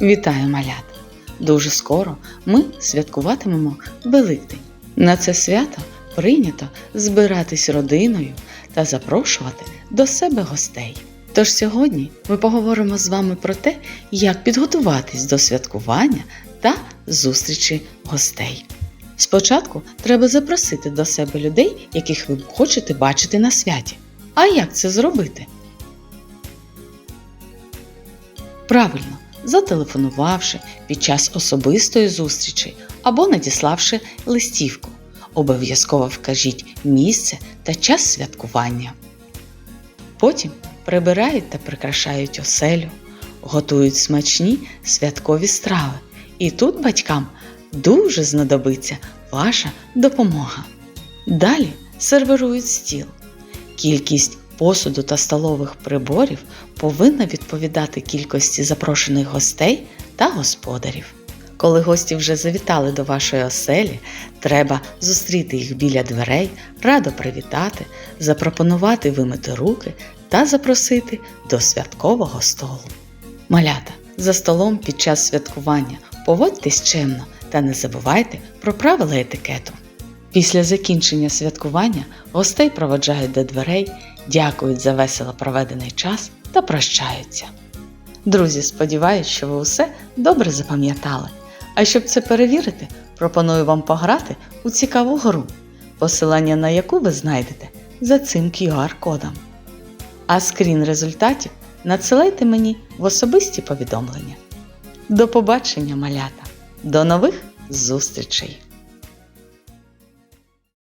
Вітаю малят! Дуже скоро ми святкуватимемо Великдень. На це свято прийнято збиратись родиною та запрошувати до себе гостей. Тож сьогодні ми поговоримо з вами про те, як підготуватись до святкування та зустрічі гостей. Спочатку треба запросити до себе людей, яких ви хочете бачити на святі. А як це зробити? Правильно, зателефонувавши під час особистої зустрічі або надіславши листівку. Обов'язково вкажіть місце та час святкування. Потім прибирають та прикрашають оселю, готують смачні святкові страви. І тут батькам дуже знадобиться ваша допомога. Далі сервірують стіл. Кількість посуду та столових приборів повинна відповідати кількості запрошених гостей та господарів. Коли гості вже завітали до вашої оселі, треба зустріти їх біля дверей, радо привітати, запропонувати вимити руки та запросити до святкового столу. Малята, за столом під час святкування поводьтесь чемно та не забувайте про правила етикету. Після закінчення святкування гостей проводжають до дверей, дякують за весело проведений час та прощаються. Друзі, сподіваюсь, що ви усе добре запам'ятали. А щоб це перевірити, пропоную вам пограти у цікаву гру, посилання на яку ви знайдете за цим QR-кодом. А скрін результатів надсилайте мені в особисті повідомлення. До побачення, малята! До нових зустрічей!